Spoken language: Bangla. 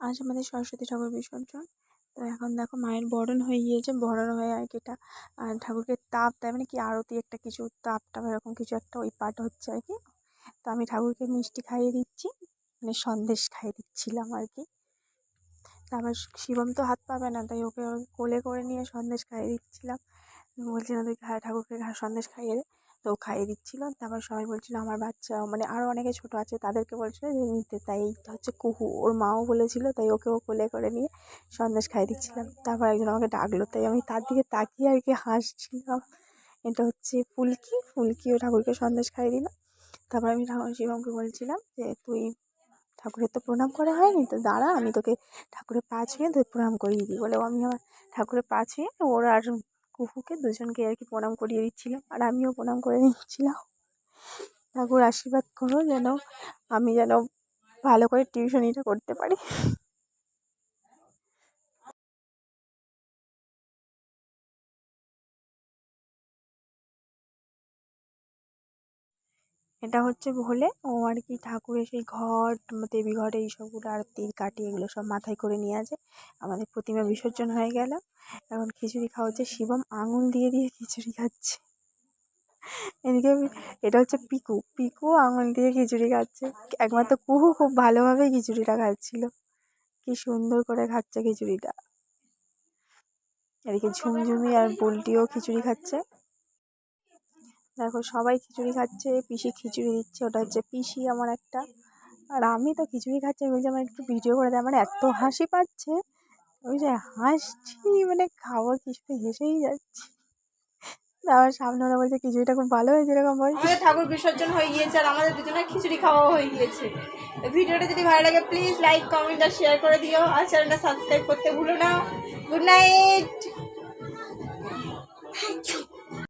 আজ আমাদের সরস্বতী ঠাকুর বিসর্জন। তো এখন দেখো মায়ের বরণ হয়ে গিয়েছে, বরণ হয়ে আর কি এটা ঠাকুরকে তাপ দেয়। মানে কি আরতি একটা কিছু, তাপ টাপ এরকম কিছু একটা ওই পাঠ হচ্ছে আর কি। তো আমি ঠাকুরকে মিষ্টি খাইয়ে দিচ্ছি মানে সন্দেশ খাইয়ে দিচ্ছিলাম আর কি। তারপর শিবম তো হাত পাবে না, তাই ওকে কোলে করে নিয়ে সন্দেশ খাইয়ে দিচ্ছিলাম। বলছিলাম তুই খা ঠাকুরকে সন্দেশ খাইয়ে দে। তো খাইয়ে দিচ্ছিল। তারপর সবাই বলছিলো, আমার বাচ্চা মানে আরও অনেকে ছোটো আছে, তাদেরকে বলছিলো যে, নিতে। তাই হচ্ছে কুহু, ওর মাও বলেছিলো, তাই ওকে ও কোলে করে নিয়ে সন্দেশ খাইয়ে দিচ্ছিলাম। তারপর একজন আমাকে ডাকলো, তাই আমি তার দিকে তাকিয়ে আর কি হাসছিলাম। এটা হচ্ছে ফুলকি ফুলকি ও ঠাকুরকে সন্দেশ খাইয়ে দিল। তারপর আমি শিবমকে বলছিলাম যে, তুই ঠাকুরের তো প্রণাম করা হয়নি, তো দাঁড়া, আমি তোকে ঠাকুরের পা ছুঁয়ে তোকে প্রণাম করিয়ে দিই। বলে আমি আমার ঠাকুরের পা ছুঁয়ে ওর আর কুহুকে দুজনকে আর কি প্রণাম করিয়ে দিচ্ছিলাম। আর আমিও প্রণাম করে নিচ্ছিলাম। ঠাকুর আশীর্বাদ করো যেন আমি যেন ভালো করে টিউশনিটা করতে পারি। এটা হচ্ছে ভোলে ও আর কি ঠাকুরের সেই ঘট দেবী ঘট এইসবগুলো আরতি কাটি এগুলো সব মাথায় করে নিয়ে আসে। আমাদের প্রতিমা বিসর্জন হয়ে গেল। এখন খিচুড়ি খাওয়া হচ্ছে। শিবম আঙুল দিয়ে দিয়ে খিচুড়ি খাচ্ছে। এদিকে এটা হচ্ছে পিকু। পিকু আঙুল দিয়ে খিচুড়ি খাচ্ছে। একমাত্র কুহু খুব ভালোভাবে খিচুড়িটা খাচ্ছিল। কি সুন্দর করে খাচ্ছে খিচুড়িটা। এদিকে ঝুমঝুমি আর বুলটিও খিচুড়ি খাচ্ছে। দেখো সবাই খিচুড়ি খাচ্ছে, পিসি খিচুড়ি দিচ্ছে, ওটা হচ্ছে পিসি আমার একটা। আর আমি তো খিচুড়ি খাচ্ছি, আমি বলছি, আমার একটু ভিডিও করে দেয় আমার এত হাসি পাচ্ছে। ওই যে হাসছি মানে খাব কিছু হেসেই যাচ্ছি। আবার সামনে ওরা বলছে, খিচুড়িটা খুব ভালো হয়েছে এরকম বলছে ঠাকুর বিসর্জন হয়ে গিয়েছে, আর আমাদের দুজনের খিচুড়ি খাওয়া হয়ে গিয়েছে। ভিডিওটা যদি ভালো লাগে প্লিজ লাইক কমেন্ট আর শেয়ার করে দিও। আর চ্যানেলটা সাবস্ক্রাইব করতে ভুলো না। Good night